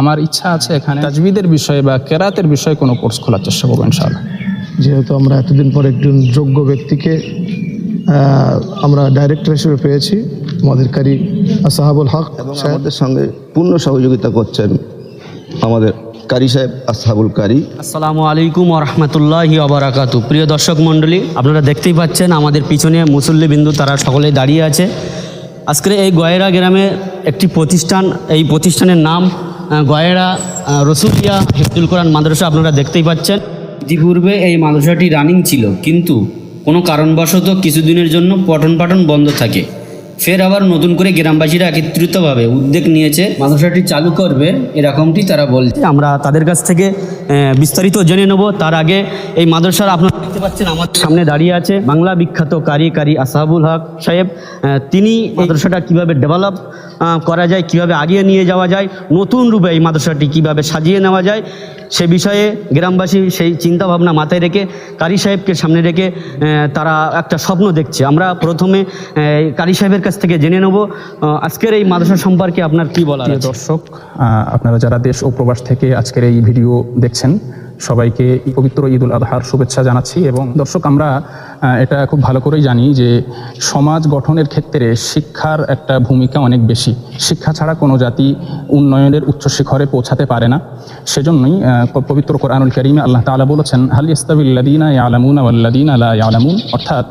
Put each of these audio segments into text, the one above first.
আমার ইচ্ছা আছে এখানে তাজবিদের বিষয়ে বা কেরাতের বিষয়ে কোনো কোর্স খোলার চেষ্টা করব ইনশাআল্লাহ। যেহেতু আমরা এতদিন পর একজন যোগ্য ব্যক্তিকে আমরা ডাইরেক্টর হিসেবে পেয়েছি আমাদের কারি সাহাবুল হক এবং আমাদের সঙ্গে পূর্ণ সহযোগিতা করছেন আমাদের কারি সাহেব আসহাবুল কারি। আসসালামু আলাইকুম রহমতুল্লাহি আবরাকাতু প্রিয় দর্শক মণ্ডলী আপনারা দেখতেই পাচ্ছেন আমাদের পিছনে মুসল্লি বিন্দু তারা সকলেই দাঁড়িয়ে আছে। আজকের এই গয়েরা গ্রামে একটি প্রতিষ্ঠান এই প্রতিষ্ঠানের নাম গয়েরা রসুলিয়া হিফজুল কোরআন মাদ্রাসা আপনারা দেখতেই পাচ্ছেন। ইতিপূর্বে এই মাদ্রাসাটি রানিং ছিল কিন্তু কোনো কারণবশত কিছুদিনের জন্য পঠন পাঠন বন্ধ থাকে। ফের আবার নতুন করে গ্রামবাসীরা একত্রিতভাবে উদ্যোগ নিয়েছে মাদ্রাসাটি চালু করবে এরকমটি তারা বলছে। আমরা তাদের কাছ থেকে বিস্তারিত জেনে নেব। তার আগে এই মাদ্রাসার আপনারা দেখতে পাচ্ছেন আমার সামনে দাঁড়িয়ে আছে বাংলা বিখ্যাত কারি কারি আসাহাবুল হক সাহেব। তিনি মাদ্রাসাটা কীভাবে ডেভেলপ করা যায় কীভাবে আগিয়ে নিয়ে যাওয়া যায় নতুন রূপে এই মাদ্রাসাটি কীভাবে সাজিয়ে নেওয়া যায় সে বিষয়ে গ্রামবাসী সেই চিন্তাভাবনা মাথায় রেখে কারি সাহেবকে সামনে রেখে তারা একটা স্বপ্ন দেখছে। আমরা প্রথমে কারি সাহেবের কাছ থেকে জেনে নেব আজকের এই মাদ্রাসা সম্পর্কে আপনার কি বলার প্রিয় দর্শক আপনারা যারা দেশ ও প্রবাস থেকে আজকের এই ভিডিও দেখছেন সবাইকে এই পবিত্র ঈদ উল আজহার শুভেচ্ছা জানাচ্ছি এবং দর্শক আমরা এটা খুব ভালো করেই জানি যে সমাজ গঠনের ক্ষেত্রে শিক্ষার একটা ভূমিকা অনেক বেশি। শিক্ষা ছাড়া কোনো জাতি উন্নয়নের উচ্চ শিখরে পৌঁছাতে পারে না। সেজন্যই পবিত্র কোরআনুল করিমে আল্লাহ তালা বলেছেন, হাল ইস্তাবিল্লাদিনা আলামুন আল্লাদিন আল্লাহ আলামুন অর্থাৎ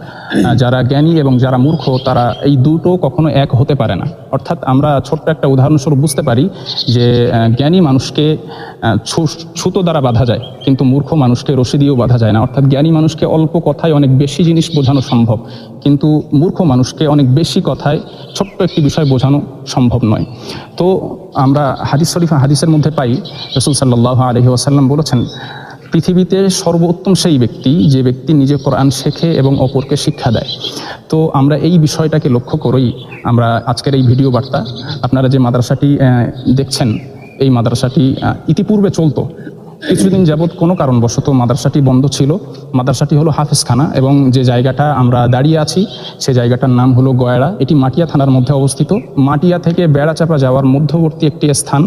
যারা জ্ঞানী এবং যারা মূর্খ, তারা এই দুটো কখনো এক হতে পারে না। অর্থাৎ আমরা ছোট্ট একটা উদাহরণস্বরূপ বুঝতে পারি যে জ্ঞানী মানুষকে ছুতো দ্বারা বাধা যায়, কিন্তু মূর্খ মানুষকে রশি দিয়েও বাধা যায় না। অর্থাৎ জ্ঞানী মানুষকে অল্প কথায় অনেক বেশি জিনিস বোঝানো সম্ভব, কিন্তু মূর্খ মানুষকে অনেক বেশি কথায় ছোট্ট একটি বিষয় বোঝানো সম্ভব নয়। তো আমরা হাদিস শরীফ, হাদিসের মধ্যে পাই, রসুল সাল্লাহ আলহি ওয়াসাল্লাম বলেছেন পৃথিবীতে সর্বোত্তম সেই ব্যক্তি, যে ব্যক্তি নিজে কোরআন শেখে এবং অপরকে শিক্ষা দেয়। তো আমরা এই বিষয়টাকে লক্ষ্য করেই আমরা আজকের এই ভিডিও বার্তা। আপনারা যে মাদ্রাসাটি দেখছেন, এই মাদ্রাসাটি ইতিপূর্বে চলতো। কিছুদিন যাবৎ কোনো কারণবশত মাদ্রাসাটি বন্ধ ছিল। মাদ্রাসাটি হলো হাফেজখানা এবং যে জায়গাটা আমরা দাঁড়িয়ে আছি, সে জায়গাটার নাম হলো গয়রা এটি মাটিয়া থানার মধ্যে অবস্থিত। মাটিয়া থেকে বেড়াচাপা যাওয়ার মধ্যবর্তী একটি স্থান,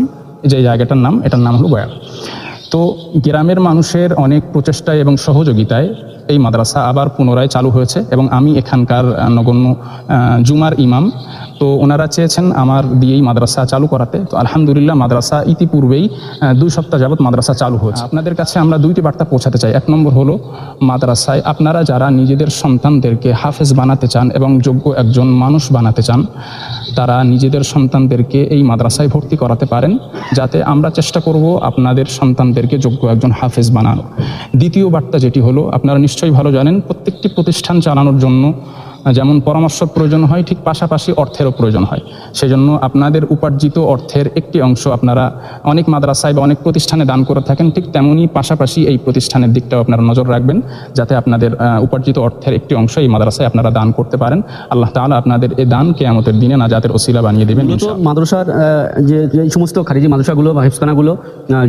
যে জায়গাটার নাম, এটার নাম হলো গয়রা তো গ্রামের মানুষের অনেক প্রচেষ্টায় এবং সহযোগিতায় এই মাদ্রাসা আবার পুনরায় চালু হয়েছে এবং আমি এখানকার নগণ্য জুমার ইমাম তো ওনারা চেয়েছেন আমার দিয়েই মাদ্রাসা চালু করাতে। তো আলহামদুলিল্লাহ মাদ্রাসা ইতিপূর্বেই দুই সপ্তাহ যাবৎ মাদ্রাসা চালু হয়েছে। আপনাদের কাছে আমরা দুইটি বার্তা পৌঁছাতে চাই। এক নম্বর হলো, মাদ্রাসায় আপনারা যারা নিজেদের সন্তানদেরকে হাফেজ বানাতে চান এবং যোগ্য একজন মানুষ বানাতে চান, তারা নিজেদের সন্তানদেরকে এই মাদ্রাসায় ভর্তি করাতে পারেন, যাতে আমরা চেষ্টা করব আপনাদের সন্তানদেরকে যোগ্য একজন হাফেজ বানানো দ্বিতীয় বার্তা যেটি হলো, আপনারা নিশ্চয়ই ভালো জানেন, প্রত্যেকটি প্রতিষ্ঠান চালানোর জন্য যেমন পরামর্শর প্রয়োজন হয় ঠিক পাশাপাশি অর্থেরও প্রয়োজন হয়। সেজন্য আপনাদের উপার্জিত অর্থের একটি অংশ আপনারা অনেক মাদ্রাসায় বা অনেক প্রতিষ্ঠানে দান করে থাকেন ঠিক তেমনই পাশাপাশি এই প্রতিষ্ঠানের দিকটাও আপনারা নজর রাখবেন যাতে আপনাদের উপার্জিত অর্থের একটি অংশ এই মাদ্রাসায় আপনারা দান করতে পারেন। আল্লাহ তাআলা আপনাদের এই দান কেয়ামতের দিনে নাজাতের ওসিলা বানিয়ে দেবেন। মাদ্রাসার যে এই সমস্ত খারিজি মাদ্রাসাগুলো বা হেফসখানাগুলো আহ,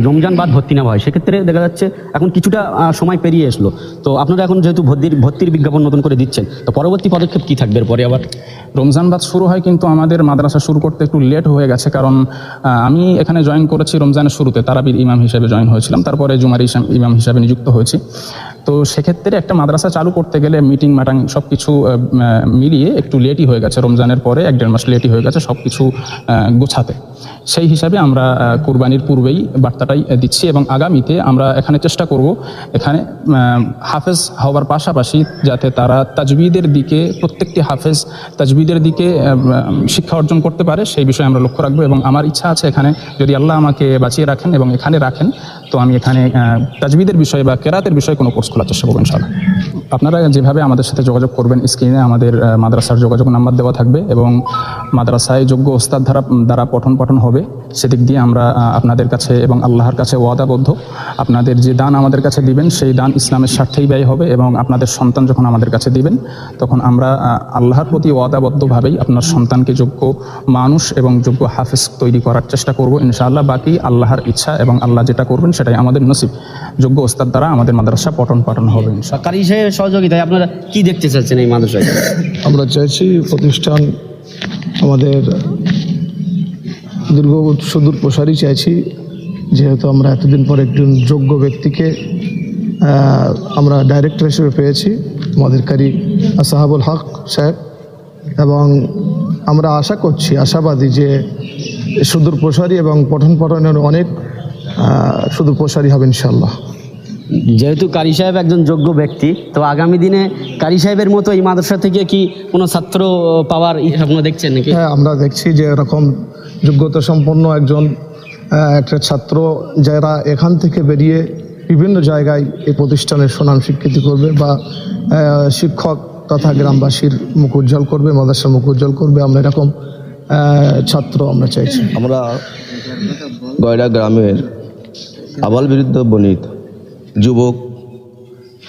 রমজান বাদ ভর্তি নেওয়া হয় সেক্ষেত্রে দেখা যাচ্ছে এখন কিছুটা সময় পেরিয়ে আসলো তো আপনারা এখন যেহেতু ভর্তির ভর্তির বিজ্ঞাপন নতুন করে দিচ্ছেন তো পরবর্তী পদক্ষেপ কী থাকবে এরপরে? আবার রমজানবাদ শুরু হয় কিন্তু আমাদের মাদ্রাসা শুরু করতে একটু লেট হয়ে গেছে কারণ আমি এখানে জয়েন করেছি রমজানের শুরুতে, তারাবির ইমাম হিসেবে জয়েন হয়েছিলাম, তারপরে জুমার ইমাম হিসাবে নিযুক্ত হয়েছি। তো সেক্ষেত্রে একটা মাদ্রাসা চালু করতে গেলে মিটিং মাটাং সব কিছু মিলিয়ে একটু লেটই হয়ে গেছে। রমজানের পরে এক দেড় মাস লেটই হয়ে গেছে সব কিছু গোছাতে। সেই হিসাবে আমরা কুরবানির পূর্বেই বার্তাটাই দিচ্ছি এবং আগামীতে আমরা এখানে চেষ্টা করব এখানে হাফেজ হওয়ার পাশাপাশি যাতে তারা তাজবিদের দিকে, প্রত্যেকটি হাফেজ তাজবিদের দিকে শিক্ষা অর্জন করতে পারে, সেই বিষয়ে আমরা লক্ষ্য রাখব এবং আমার ইচ্ছা আছে এখানে যদি আল্লাহ আমাকে বাঁচিয়ে রাখেন এবং এখানে রাখেন তো আমি এখানে তাজবিদের বিষয়ে বা কেরাতের বিষয়ে কোনো কোর্স খোলার চেষ্টা করব সারা আপনারা যেভাবে আমাদের সাথে যোগাযোগ করবেন, স্ক্রিনে আমাদের মাদ্রাসার যোগাযোগ নাম্বার দেওয়া থাকবে এবং মাদ্রাসায় যোগ্য ওস্তাদ দ্বারা দ্বারা পঠন পাঠন হবে। সেদিক দিয়ে আমরা আপনাদের কাছে এবং আল্লাহর কাছে ওয়াদাবদ্ধ। আপনাদের যে দান আমাদের কাছে দিবেন সেই দান ইসলামের স্বার্থেই ব্যয় হবে এবং আপনাদের সন্তান যখন আমাদের কাছে দিবেন তখন আমরা আল্লাহর প্রতি ওয়াদাবদ্ধভাবেই আপনার সন্তানকে যোগ্য মানুষ এবং যোগ্য হাফেজ তৈরি করার চেষ্টা করব ইনশাআল্লাহ। বাকি আল্লাহর ইচ্ছা এবং আল্লাহ যেটা করবেন সেটাই আমাদের নসিব। যোগ্য ওস্তাদ দ্বারা আমাদের মাদ্রাসা পঠন পাঠন হবে সরকারি সহযোগিতায় আপনারা কি দেখতে চাচ্ছেন এই মাদ্রাসায়? আমরা চাইছি প্রতিষ্ঠান আমাদের দীর্ঘ সুদূর প্রসারী চাইছি, যেহেতু আমরা এতদিন পর একজন যোগ্য ব্যক্তিকে আমরা ডাইরেক্টর হিসেবে পেয়েছি আমাদেরকারি সাহাবুল হক সাহেব। এবং আমরা আশা করছি, আশাবাদী যে সুদূর প্রসারী এবং পঠন পঠনের অনেক সুদূর প্রসারী হবে ইনশাল্লাহ যেহেতু কারি সাহেব একজন যোগ্য ব্যক্তি তো আগামী দিনে কারি সাহেবের মতো এই মাদ্রাসা থেকে কি কোনো ছাত্র পাওয়ার স্বপ্ন দেখছেন নাকি? হ্যাঁ আমরা দেখছি যে এরকম যোগ্যতা সম্পন্ন একজন একটা ছাত্র যারা এখান থেকে বেরিয়ে বিভিন্ন জায়গায় এই প্রতিষ্ঠানের সুনাম স্বীকৃতি করবে বা শিক্ষক তথা গ্রামবাসীর মুখ উজ্জ্বল করবে মাদ্রাসার মুখ উজ্জ্বল করবে আমরা এরকম ছাত্র আমরা চাইছি। আমরা গয়রা গ্রামের আবাল বিরুদ্ধ বনিত যুবক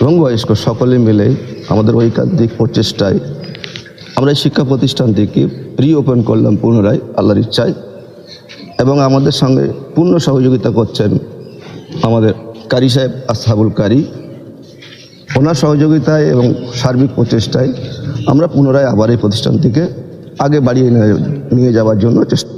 এবং বয়স্ক সকলে মিলে আমাদের ঐকান্তিক প্রচেষ্টায় আমরা এই শিক্ষা প্রতিষ্ঠানটিকে রিওপেন করলাম পুনরায়, আল্লাহর ইচ্ছায়। এবং আমাদের সঙ্গে পূর্ণ সহযোগিতা করছেন আমাদের কারি সাহেব আসহাবুল কারি। ওনার সহযোগিতায় এবং সার্বিক প্রচেষ্টায় আমরা পুনরায় আবার এই প্রতিষ্ঠানটিকে আগে বাড়িয়ে নিয়ে- নিয়ে যাওয়ার জন্য চেষ্টা